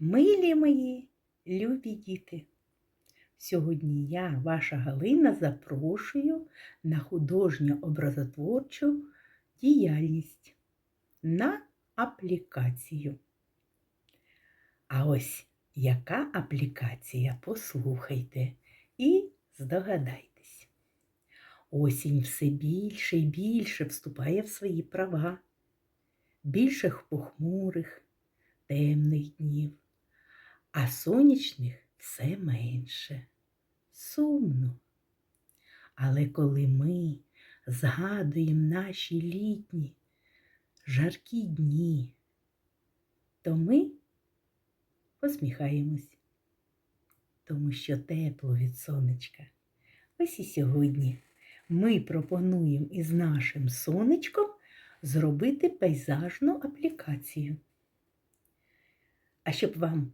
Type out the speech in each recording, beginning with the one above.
Милі мої, любі діти! Сьогодні я, ваша Галина, запрошую на художньо образотворчу діяльність на аплікацію. А ось яка аплікація, послухайте і здогадайтесь. Осінь все більше і більше вступає в свої права, більших похмурих, темних днів, а сонячних все менше. Сумно. Але коли ми згадуємо наші літні жаркі дні, то ми посміхаємось, тому що тепло від сонечка. Ось і сьогодні ми пропонуємо із нашим сонечком зробити пейзажну аплікацію. А щоб вам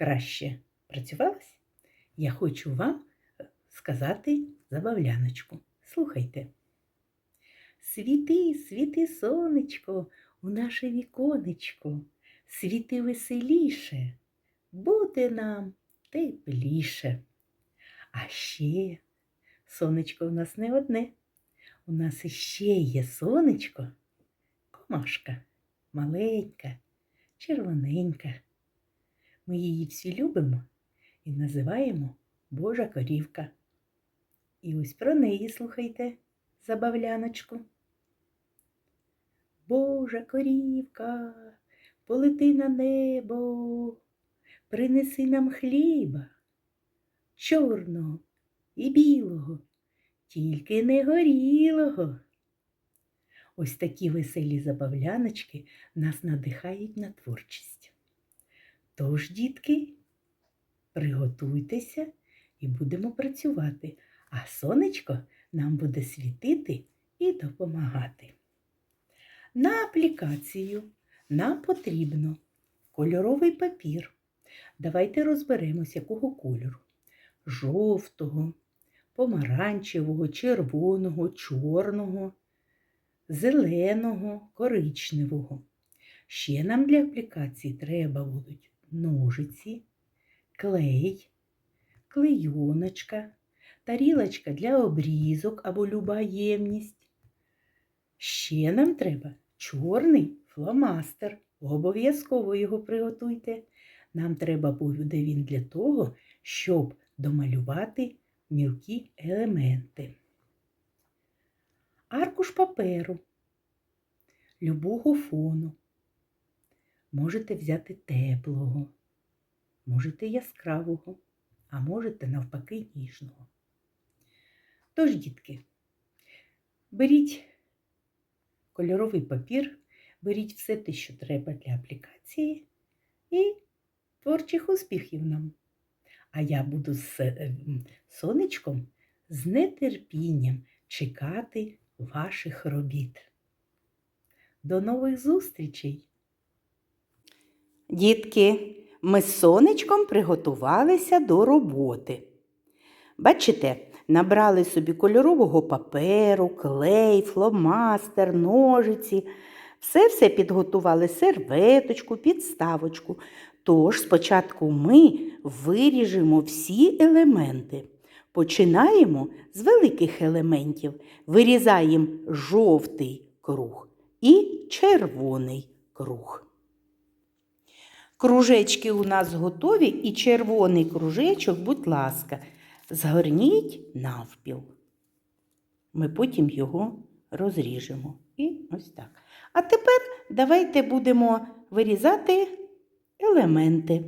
краще працювалось, я хочу вам сказати забавляночку. Слухайте. Світи, світи, сонечко, у наше віконечко, світи веселіше, буде нам тепліше. А ще сонечко у нас не одне. У нас іще є сонечко, комашка, маленька, червоненька. Ми її всі любимо і називаємо Божа корівка. І ось про неї слухайте забавляночку. Божа корівка, полети на небо, принеси нам хліба, чорного і білого, тільки не горілого. Ось такі веселі забавляночки нас надихають на творчість. Тож, дітки, приготуйтеся і будемо працювати, а сонечко нам буде світити і допомагати. На аплікацію нам потрібно кольоровий папір. Давайте розберемось, якого кольору. Жовтого, помаранчевого, червоного, чорного, зеленого, коричневого. Ще нам для аплікації треба будуть ножиці, клей, клейоночка, тарілочка для обрізок або люба ємність. Ще нам треба чорний фломастер. Обов'язково його приготуйте. Нам треба буде він для того, щоб домалювати мілкі елементи. Аркуш паперу, любого фону. Можете взяти теплого, можете яскравого, а можете навпаки ніжного. Тож, дітки, беріть кольоровий папір, беріть все те, що треба для аплікації, і творчих успіхів нам. А я буду з е, сонечком з нетерпінням чекати ваших робіт. До нових зустрічей! Дітки, ми з сонечком приготувалися до роботи. Бачите, набрали собі кольорового паперу, клей, фломастер, ножиці. Все-все підготували серветочку, підставочку. Тож спочатку ми виріжемо всі елементи. Починаємо з великих елементів. Вирізаємо жовтий круг і червоний круг. Кружечки у нас готові і червоний кружечок, будь ласка, згорніть навпіл. Ми потім його розріжемо. І ось так. А тепер давайте будемо вирізати елементи.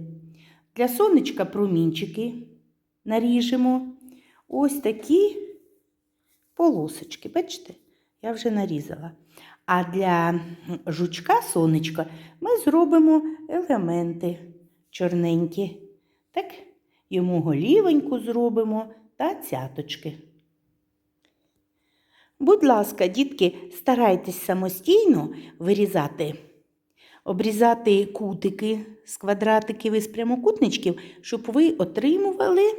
Для сонечка промінчики наріжемо ось такі полосочки. Бачите, я вже нарізала. А для жучка сонечка ми зробимо елементи чорненькі. Так, йому голівеньку зробимо та цяточки. Будь ласка, дітки, старайтесь самостійно вирізати, обрізати кутики з квадратиків і з прямокутничків, щоб ви отримували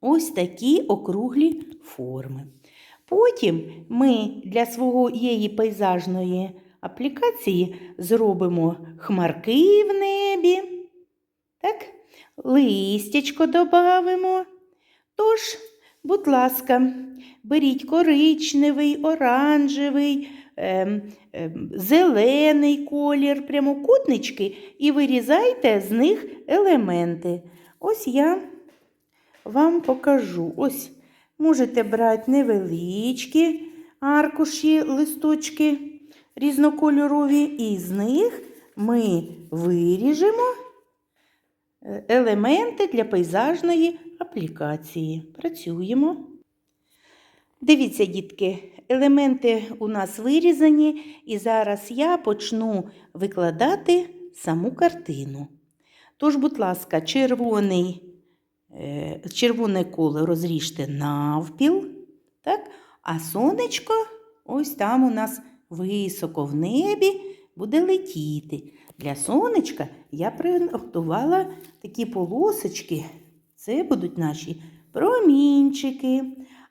ось такі округлі форми. Потім ми для своєї пейзажної аплікації зробимо хмарки в небі, Так, листячко додамо. Тож, будь ласка, беріть коричневий, оранжевий, ем, ем, зелений колір, прямокутнички і вирізайте з них елементи. Ось я вам покажу. Ось можете брати невеличкі аркуші, листочки різнокольорові, і з них ми виріжемо е, елементи для пейзажної аплікації. Працюємо. Дивіться, дітки, елементи у нас вирізані, і зараз я почну викладати саму картину. Тож, будь ласка, червоний, червоне коло розріжте навпіл, так? а сонечко ось там у нас високо в небі буде летіти. Для сонечка я приготувала такі полосочки. Це будуть наші промінчики.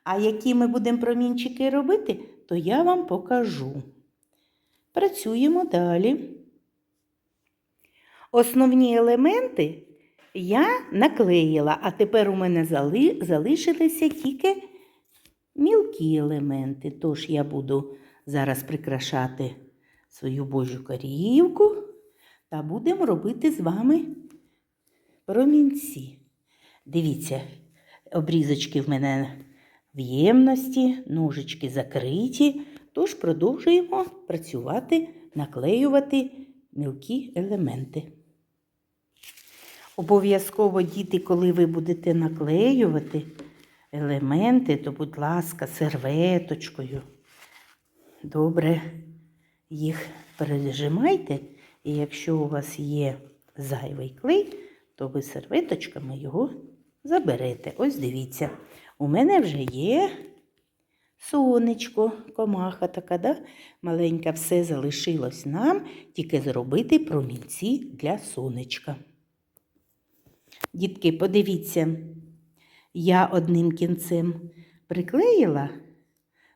А які ми будемо промінчики робити, то я вам покажу. Працюємо далі. Основні елементи я наклеїла, а тепер у мене зали... залишилися тільки мілкі елементи. Тож я буду зараз прикрашати свою божу корівку та будемо робити з вами промінці. Дивіться, обрізочки в мене в ємності, ножички закриті, тож продовжуємо працювати, наклеювати мілкі елементи. Обов'язково, діти, коли ви будете наклеювати елементи, то, будь ласка, серветочкою. Добре їх пережимайте, і якщо у вас є зайвий клей, то ви серветочками його заберете. Ось дивіться, у мене вже є сонечко, комаха така, да? маленька, все залишилось нам, тільки зробити промінці для сонечка. Дітки, подивіться, я одним кінцем приклеїла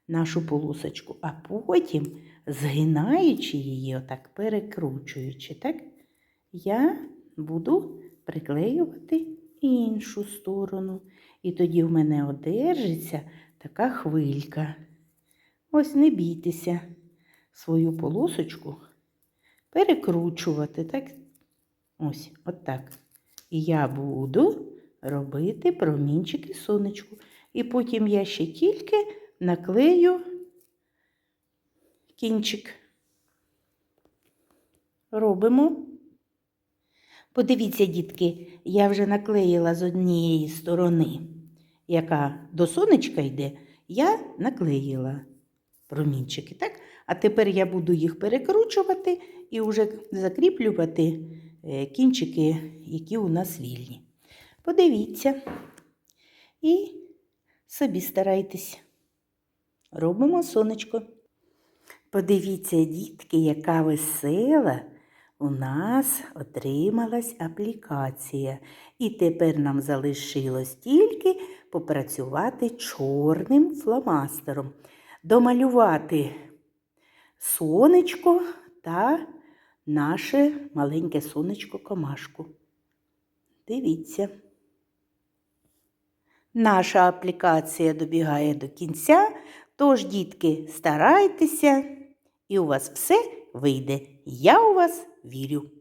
нашу полосочку, а потім, згинаючи її, отак перекручуючи, так, я буду приклеювати іншу сторону. І тоді в мене одержиться така хвилька. Ось не бійтеся свою полосочку перекручувати, так? Ось, отак. І я буду робити промінчики сонечку. І потім я ще тільки наклею кінчик. Робимо. Подивіться, дітки, я вже наклеїла з однієї сторони, яка до сонечка йде, я наклеїла промінчики. так? А тепер я буду їх перекручувати і вже закріплювати кінчики, які у нас вільні. Подивіться і собі старайтесь. Робимо сонечко. Подивіться, дітки, яка весела у нас отрималась аплікація. І тепер нам залишилось тільки попрацювати чорним фломастером, домалювати сонечко та наше маленьке сонечко комашку. Дивіться. Наша аплікація добігає до кінця, тож, дітки, старайтеся, і у вас все вийде. Я у вас вірю.